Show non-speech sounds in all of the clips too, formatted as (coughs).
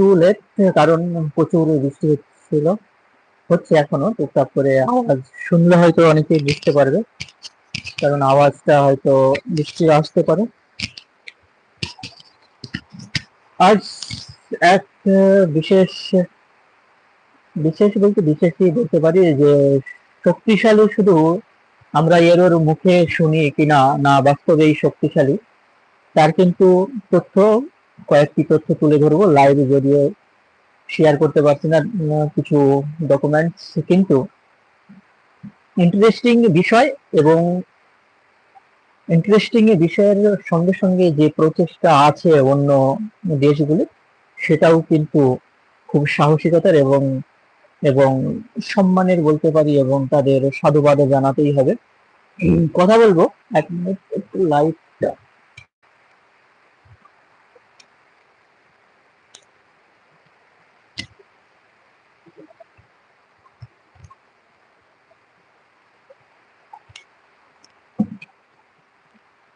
একটু লেট কারণ প্রচুর বৃষ্টি হচ্ছিল। হচ্ছে এখনও, টুকটাক করে আওয়াজ শুনলে হয়তো অনেকেই বুঝতে পারবে, কারণ আওয়াজটা হয়তো বৃষ্টি আসতে পারে। আজ এক বিশেষ বিশেষ বলতে বিশেষই বলতে পারি যে, শক্তিশালী শুধু আমরা এর ওর মুখে শুনি কিনা, না বাস্তবেই শক্তিশালী, তার কিন্তু তথ্য কয়েকটি তথ্য তুলে ধরবো। লাইভ জড়িয়ে শেয়ার করতে পারছি না কিছু ডকুমেন্টস কিন্তু ইন্টারেস্টিং বিষয় এবং ইন্টারেস্টিং বিষয়ের সঙ্গে সঙ্গে যে প্রচেষ্টা আছে অন্য দেশগুলি সেটাও কিন্তু খুব সাহসিকতার এবং এবং সম্মানের বলতে পারি এবং তাদের সাধুবাদও জানাতেই হবে। কথা বলব। এক মিনিট, একটু লাইভটা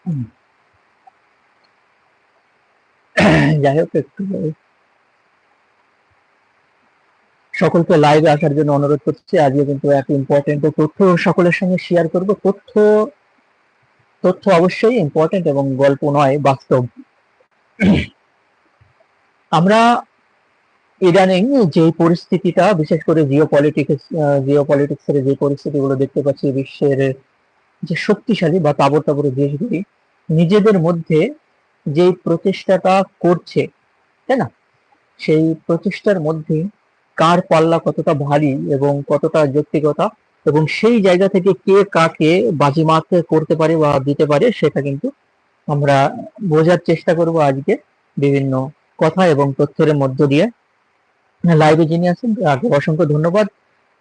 (coughs) যাই হোক একটু সকলকে লাইভে আসার জন্য অনুরোধ করছি। আজকে কিন্তু এক ইম্পর্টেন্ট তথ্য সকলের সঙ্গে শেয়ার করব। তথ্য তথ্য অবশ্যই ইম্পর্টেন্ট এবং গল্প নয়, বাস্তব। (coughs) আমরা ইদানিং যে পরিস্থিতিটা, বিশেষ করে জিও পলিটিক্স জিও পলিটিক্সের যে পরিস্থিতিগুলো দেখতে পাচ্ছি, বিশ্বের যে শক্তিশালী বা তাবর তাবর দেশগুলি নিজেদের মধ্যে যে প্রচেষ্টাটা করছে, তাই না? সেই প্রচেষ্টার মধ্যে কার পাল্লা কতটা ভারী এবং কতটা যৌক্তিকতা এবং সেই জায়গা থেকে কে কাকে বাজিমাত করতে পারে বা দিতে পারে সেটা কিন্তু আমরা বোঝার চেষ্টা করব আজকে বিভিন্ন কথা এবং তথ্যের মধ্য দিয়ে। লাইভে যিনি আছেন অসংখ্য ধন্যবাদ।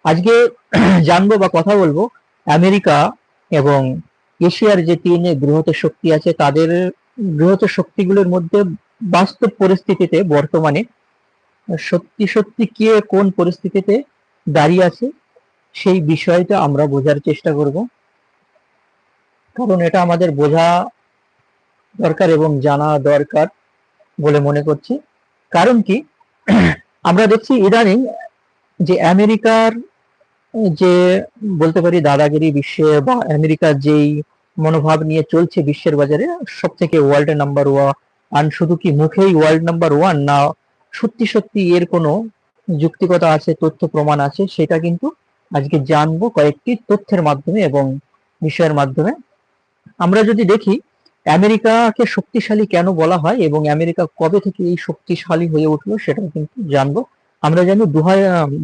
আজকে (clears throat) জানব বা কথা বলব আমেরিকা এবং এশিয়ার যে তিন বৃহৎ শক্তি আছে, তাদের বৃহৎ শক্তিগুলোর মধ্যে বাস্তব পরিস্থিতিতে বর্তমানে সত্যি সত্যি কে কোন পরিস্থিতিতে দাঁড়িয়ে আছে, সেই বিষয়টা আমরা বোঝার চেষ্টা করব। কারণ এটা আমাদের বোঝা দরকার এবং জানা দরকার বলে মনে করছি। কারণ কি, আমরা দেখছি ইদানিং যে আমেরিকার যে বলতে পারি দাদাগিরি বিশ্বে বা আমেরিকার যেই মনোভাব নিয়ে চলছে বিশ্বের বাজারে সব থেকে ওয়ার্ল্ড নাম্বার ওয়ান শুধু কি মুখেই ওয়ার্ল্ড নাম্বার ওয়ান না, সত্যি সত্যি এর কোনো যুক্তিকতা আছে, তথ্য প্রমাণ আছে, সেটা কিন্তু আজকে জানব কয়েকটি তথ্যের মাধ্যমে এবং বিষয়ের মাধ্যমে। আমরা যদি দেখি, আমেরিকাকে শক্তিশালী কেন বলা হয় এবং আমেরিকা কবে থেকে এই শক্তিশালী হয়ে উঠল সেটাও কিন্তু জানব। আমরা জানি দু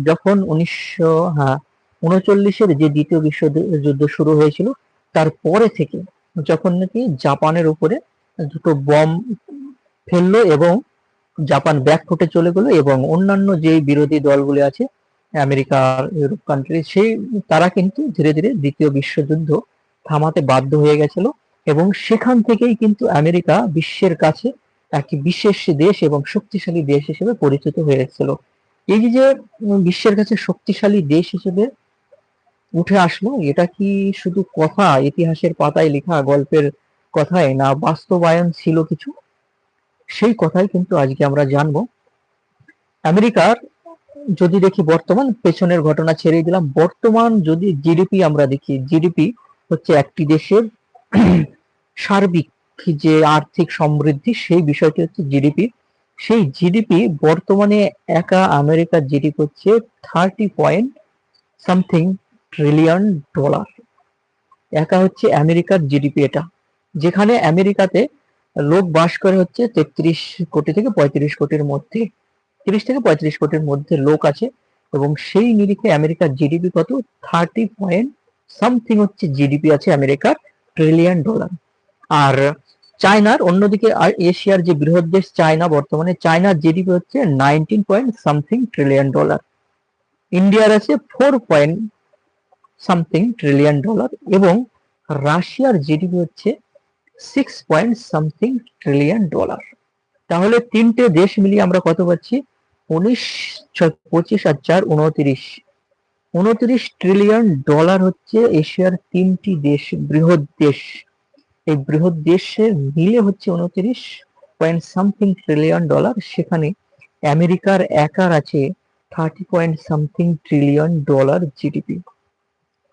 যখন উনিশশো হ্যাঁ উনচল্লিশের যে দ্বিতীয় বিশ্বযুদ্ধ শুরু হয়েছিল, তারপরে থেকে যখন নাকি জাপানের উপরে দুটো বম ফেলল এবং জাপান ব্যাক ফুটে চলে গেলো এবং অন্যান্য যে বিরোধী দলগুলি আছে আমেরিকার ইউরোপ কান্ট্রি সেই তারা কিন্তু ধীরে ধীরে দ্বিতীয় বিশ্বযুদ্ধ থামাতে বাধ্য হয়ে গেছিল এবং সেখান থেকেই কিন্তু আমেরিকা বিশ্বের কাছে এক বিশেষ দেশ এবং শক্তিশালী দেশ হিসেবে পরিচিত হয়েছিল এই যে বিশ্বের কাছে শক্তিশালী দেশ হিসেবে উঠে আসলো। এটা কি শুধু কথা? ইতিহাসের পাতায় লেখা গল্পের কথায় না, বাস্তবায়ন ছিল কিছু? সেই কথাই কিন্তু আজকে আমরা জানব। আমেরিকার যদি দেখি বর্তমান, পেছনের ঘটনা ছেড়ে দিলাম। বর্তমান যদি জিডিপি আমরা দেখি, জিডিপি হচ্ছে একটি দেশের সার্বিক যে আর্থিক সমৃদ্ধি, সেই বিষয়টি হচ্ছে জিডিপি। সেই জিডিপি বর্তমানে একা আমেরিকার জিডিপি হচ্ছে thirty point something trillion dollar একা হচ্ছে আমেরিকার জিডিপি এটা। যেখানে আমেরিকাতে লোক বাস করে হচ্ছে তেত্রিশ কোটি থেকে পঁয়ত্রিশ কোটির মধ্যে। তিরিশ থেকে পঁয়ত্রিশ কোটির মধ্যে লোক আছে এবং সেই নিরিখে আমেরিকার জিডিপি কত? থার্টি পয়েন্ট সামথিং হচ্ছে জিডিপি আছে আমেরিকার ট্রিলিয়ন ডলার আর চায়নার অন্যদিকে এশিয়ার যে বৃহৎ দেশ চায়না বর্তমানে, চায়নার জিডিপি হচ্ছে nineteen point something trillion dollar ইন্ডিয়ার আছে four point something trillion dollar এবং রাশিয়ার জিডিপি হচ্ছে six point something trillion dollar তাহলে তিনটে দেশ মিলিয়ে আমরা কত পাচ্ছি? উনিশ পঁচিশ আর চার, উনত্রিশ। উনত্রিশ ট্রিলিয়ন ডলার হচ্ছে এশিয়ার তিনটি দেশ, বৃহৎ দেশ। এই বৃহৎ দেশে মিলে হচ্ছে উনত্রিশ পয়েন্ট সামথিং ট্রিলিয়ন ডলার সেখানে আমেরিকার একার আছে thirty point something trillion dollar GDP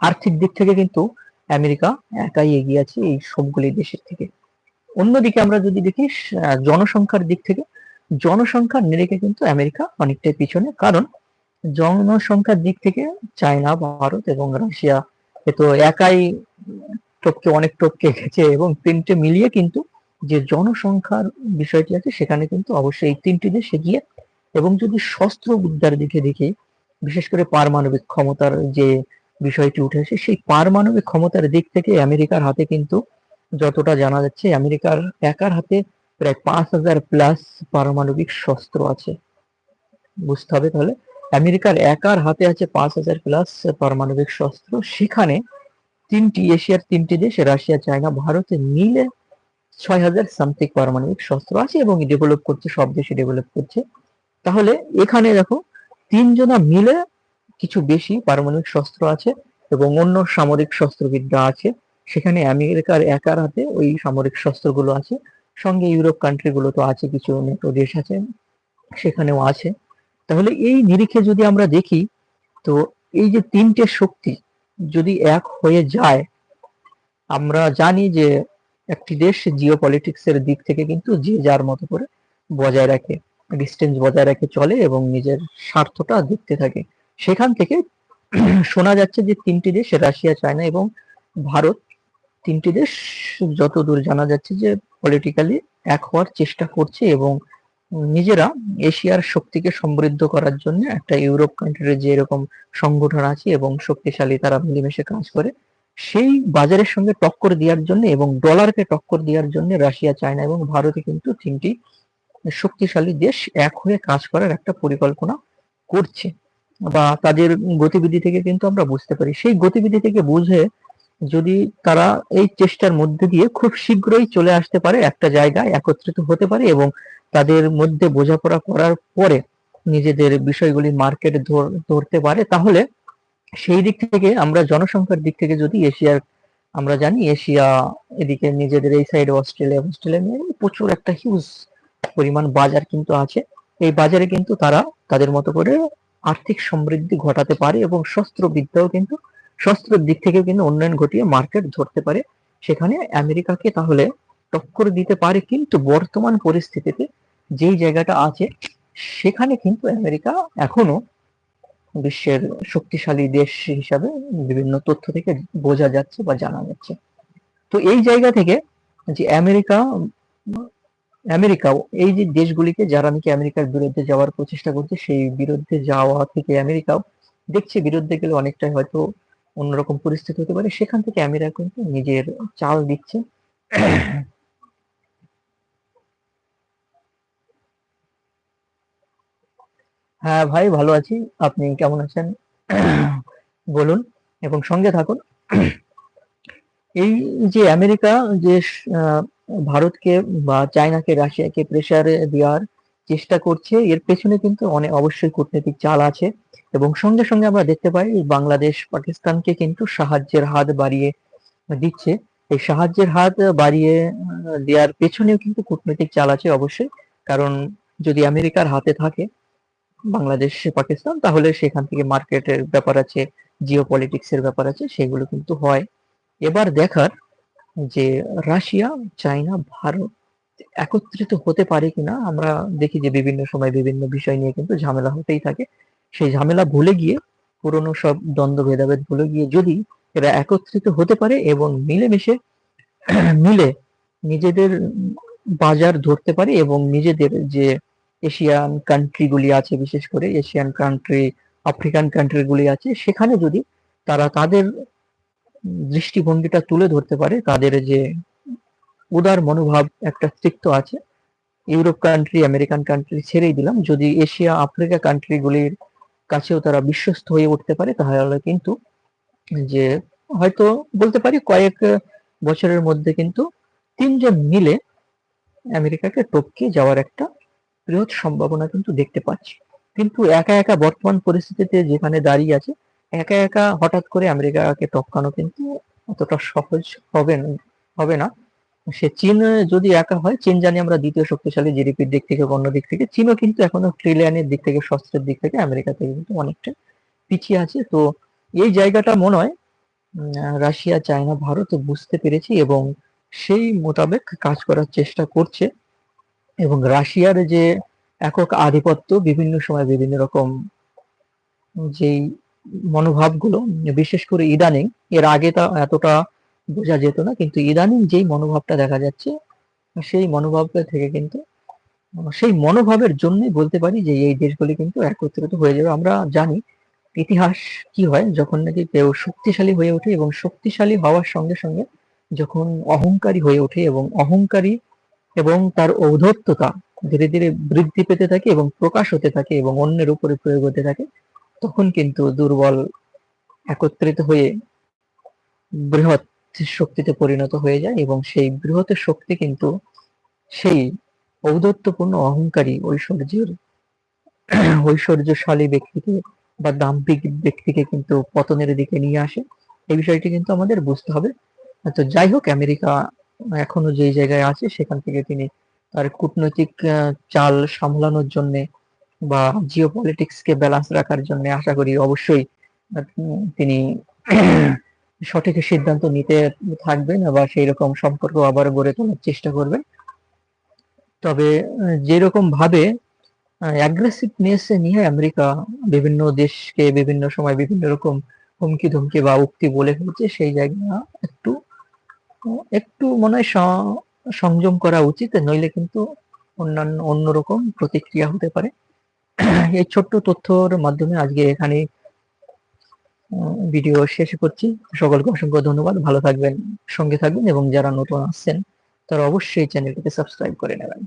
আর্থিক দিক থেকে কিন্তু আমেরিকা একাই এগিয়ে আছে এই সবগুলি দেশের থেকে। অন্যদিকে আমরা যদি দেখি জনসংখ্যার দিক থেকে, জনসংখ্যার নিরিখে কিন্তু আমেরিকা অনেকটাই পিছনে। কারণ জনসংখ্যার দিক থেকে চায়না, ভারত এবং রাশিয়া এ তো একাই টপকে, অনেক টপকে গেছে এবং তিনটে মিলিয়ে কিন্তু যে জনসংখ্যার বিষয়টি আছে, সেখানে কিন্তু অবশ্যই এই তিনটি দেশ এগিয়ে। এবং যদি শস্ত্রবিদ্যার দিকে দেখি, বিশেষ করে পারমাণবিক ক্ষমতার যে বিষয়টি উঠে আসে সেই পারমাণবিক ক্ষমতার দিক থেকে আমেরিকার হাতে কিন্তু যতটা জানা যাচ্ছে, আমেরিকার একার হাতে প্রায় পাঁচ হাজার প্লাস পারমাণবিক শস্ত্র আছে। বুঝতে হবে তাহলে, আমেরিকার একার হাতে আছে পাঁচ হাজার প্লাস পারমাণবিক শস্ত্র সেখানে তিনটি এশিয়ার তিনটি দেশ, রাশিয়া, চায়না, ভারতে মিলে ছয় হাজার সামথিং পারমাণবিক শস্ত্র আছে এবং ডেভেলপ করছে, সব দেশে ডেভেলপ করছে। তাহলে এখানে দেখো, তিনজনা মিলে কিছু বেশি পারমাণবিক শস্ত্র আছে এবং অন্য সামরিক শস্ত্রবিদ্যা আছে। সেখানে আমেরিকার একার হাতে ওই সামরিক শস্ত্রগুলো আছে। সঙ্গে ইউরোপ কান্ট্রি গুলো তো আছে, কিছু নেটো দেশ আছে, সেখানেও আছে। তাহলে এই নিরিখে যদি আমরা দেখি, তো এই যে তিনটে শক্তি যদি এক হয়ে যায়, আমরা জানি যে একটি দেশ জিও এর দিক থেকে কিন্তু যে যার মতো করে বজায় রাখে ডিস্টেন্স বজায় রাখে চলে এবং নিজের স্বার্থটা দেখতে থাকে। সেখান থেকে (clears throat) শোনা যাচ্ছে যে তিনটি দেশ, রাশিয়া, চায়না এবং ভারত, তিনটি দেশ যতদূর জানা যাচ্ছে যে পলিটিক্যালি এক হওয়ার চেষ্টা করছে এবং নিজেরা এশিয়ার শক্তিকে সমৃদ্ধ করার জন্য একটা ইউরোপ কান্ট্রির যে এরকম সংগঠন আছে এবং শক্তিশালী তারা মিলেমিশে কাজ করে, সেই বাজারের সঙ্গে টক্কর দেওয়ার জন্য এবং ডলারকে টক্কর দেওয়ার জন্য রাশিয়া, চায়না এবং ভারতে কিন্তু তিনটি শক্তিশালী দেশ এক হয়ে কাজ করার একটা পরিকল্পনা করছে। বা তাদের গতিবিধি থেকে কিন্তু আমরা বুঝতে পারি। সেই গতিবিধি থেকে বুঝে যদি তারা এই চেষ্টার মধ্যে দিয়ে খুব শীঘ্রই চলে আসতে পারে, একটা জায়গায় একত্রিত হতে পারে এবং তাদের মধ্যে বোঝাপড়া করার পরে নিজেদের বিষয়গুলি মার্কেট ধরতে পারে, তাহলে সেই দিক থেকে আমরা জনসংখ্যার দিক থেকে যদি এশিয়ার, আমরা জানি এশিয়া এদিকে নিজেদের এই সাইডে অস্ট্রেলিয়া অস্ট্রেলিয়া নিয়ে প্রচুর একটা হিউজ পরিমাণ বাজার কিন্তু আছে। এই বাজারে কিন্তু তারা তাদের মতো করে আর্থিক সমৃদ্ধি ঘটাতে পারে এবং শস্ত্রবিদ্যাও কিন্তু, শস্ত্রের দিক থেকেও কিন্তু উন্নয়ন ঘটিয়ে মার্কেট ধরতে পারে। সেখানে আমেরিকাকে তাহলে টক্কর দিতে পারে, কিন্তু বর্তমান পরিস্থিতিতে যেই জায়গাটা আছে, সেখানে কিন্তু আমেরিকা এখনও বিশ্বের শক্তিশালী দেশ হিসাবে বিভিন্ন তথ্য থেকে বোঝা যাচ্ছে বা জানা যাচ্ছে। তো এই জায়গা থেকে যে আমেরিকা আমেরিকাও এই যে দেশগুলিকে যারা নাকি আমেরিকার বিরুদ্ধে যাওয়ার প্রচেষ্টা করছে, সেই বিরুদ্ধে যাওয়া থেকে আমেরিকাও দেখছে, বিরুদ্ধে গেলে অনেকটাই হয়তো অন্যরকম পরিস্থিতি হতে পারে। সেখান থেকে আমেরিকা কিন্তু নিজের চাল দিচ্ছে। হ্যাঁ ভাই, ভালো আছি। আপনি কেমন আছেন? বলুন এবং সঙ্গে থাকুন। এই যে আমেরিকা যে ভারতকে বা চায়নাকে, রাশিয়াকে প্রেসার দেওয়ার চেষ্টা করছে। এর পেছনে কিন্তু অনেক অবশ্যই কূটনৈতিক চাল আছে এবং সঙ্গে সঙ্গে আমরা দেখতে পাই বাংলাদেশ, পাকিস্তানকে কিন্তু সাহায্যের হাত বাড়িয়ে দিচ্ছে। এই সাহায্যের হাত বাড়িয়ে দেওয়ার পেছনেও কিন্তু কূটনৈতিক চাল আছে অবশ্যই। কারণ যদি আমেরিকার হাতে থাকে বাংলাদেশ, পাকিস্তান, তাহলে সেখান থেকে মার্কেটের ব্যাপার আছে জিও পলিটিক্স এর ব্যাপার আছে, সেগুলো কিন্তু হয়। এবার দেখার যে রাশিয়া, চায়না, ভারত একত্রিত হতে পারে কিনা, আমরা দেখি যে বিভিন্ন সময় বিভিন্ন বিষয় নিয়ে কিন্তু ঝামেলা হতেই থাকে। সেই ঝামেলা ভুলে গিয়ে, পুরনো সব দ্বন্দ্ব, ভেদাভেদ ভুলে গিয়ে যদি এরা একত্রিত হতে পারে এবং মিলেমিশে (clears throat) মিলে নিজেদের বাজার ধরতে পারে এবং নিজেদের যে এশিয়ান কান্ট্রিগুলি আছে, বিশেষ করে এশিয়ান কান্ট্রি, আফ্রিকান কান্ট্রিগুলি আছে, সেখানে যদি তারা তাদের দৃষ্টিভঙ্গিটা তুলে ধরতে পারে, তাদের যে উদার মনোভাব একটা অস্তিত্ব আছে। ইউরোপ কান্ট্রি আমেরিকান কান্ট্রি ছেড়েই দিলাম। যদি এশিয়া, আফ্রিকা কান্ট্রিগুলির কাছেও তারা বিশ্বস্ত হয়ে উঠতে পারে, তাহলে কিন্তু যে হয়তো বলতে পারি কয়েক বছরের মধ্যে কিন্তু তিনজন মিলে আমেরিকাকে টপকে যাওয়ার একটা বৃহৎ সম্ভাবনা কিন্তু দেখতে পাচ্ছি। কিন্তু একা একা বর্তমান পরিস্থিতিতে যেখানে দাঁড়িয়ে আছে একা একা হঠাৎ করে আমেরিকাকে টপকানো কিন্তু অতটা সহজ হবে হবে না। সে চীন যদি একা হয়, চীন জানি আমরা দ্বিতীয় শক্তিশালী জিডিপির দিক থেকে অন্য দিক থেকে। চীনও কিন্তু এখনও ট্রিলিয়নের দিক থেকে শস্ত্রের দিক থেকে, আমেরিকা থেকে কিন্তু অনেকটা পিছিয়ে আছে। তো এই জায়গাটা মনে হয় রাশিয়া, চায়না, ভারত বুঝতে পেরেছি এবং সেই মোতাবেক কাজ করার চেষ্টা করছে। এবং রাশিয়ার যে একক আধিপত্য বিভিন্ন সময় বিভিন্ন রকম যেই মনোভাবগুলো, বিশেষ করে ইদানিং, এর আগে তা এতটা বোঝা যেত না, কিন্তু ইদানিং যেই মনোভাবটা দেখা যাচ্ছে, সেই মনোভাবটা থেকে কিন্তু, সেই মনোভাবের জন্যই বলতে পারি যে এই দেশগুলি কিন্তু একত্রিত হয়ে যাবে। আমরা জানি ইতিহাস কি হয়, যখন নাকি কেউ শক্তিশালী হয়ে ওঠে এবং শক্তিশালী হওয়ার সঙ্গে সঙ্গে যখন অহংকারী হয়ে ওঠে এবং অহংকারী এবং তার ঔদ্ধত্যতা ধীরে ধীরে বৃদ্ধি পেতে থাকে এবং প্রকাশ হতে থাকে এবং অন্যের উপরে প্রয়োগ হতে থাকে তখন কিন্তু দুর্বল একত্রিত হয়ে বৃহৎ শক্তিতে পরিণত হয়ে যায় এবং সেই বৃহৎ শক্তি কিন্তু সেই ঔদত্যপূর্ণ অহংকারী ঐশ্বর্যের (clears throat) ঐশ্বর্যশালী ব্যক্তিকে বা দাম্ভিক ব্যক্তিকে কিন্তু পতনের দিকে নিয়ে আসে। এই বিষয়টি কিন্তু আমাদের বুঝতে হবে। তো যাই হোক, আমেরিকা এখনও যেই জায়গায় আছে, সেখান থেকে তিনি তার কূটনৈতিক চাল সামলানোর জন্য বা জিও কে ব্যালেন্স রাখার জন্য আশা করি অবশ্যই তিনি (clears throat) সঠিক সিদ্ধান্ত নিতে থাকবেন বা সেই রকম সম্পর্ক আবার গড়ে তোলার চেষ্টা করবেন। তবে যেরকম ভাবে অ্যাগ্রেসিভনেস নিয়ে আমেরিকা বিভিন্ন দেশকে বিভিন্ন সময় বিভিন্ন রকম হুমকি ধুমকি বা উক্তি বলে ফেলছে, সেই জায়গা একটু একটু মনে হয় সংযম করা উচিত, নইলে কিন্তু অন্যান্য, অন্যরকম প্রতিক্রিয়া হতে পারে। (clears throat) এই ছোট্ট তথ্যর মাধ্যমে আজকে এখানে ভিডিও শেষ করছি। সকলকে অসংখ্য ধন্যবাদ। ভালো থাকবেন, সঙ্গে থাকবেন এবং যারা নতুন আসছেন, তারা অবশ্যই চ্যানেলটিকে সাবস্ক্রাইব করে নেবেন।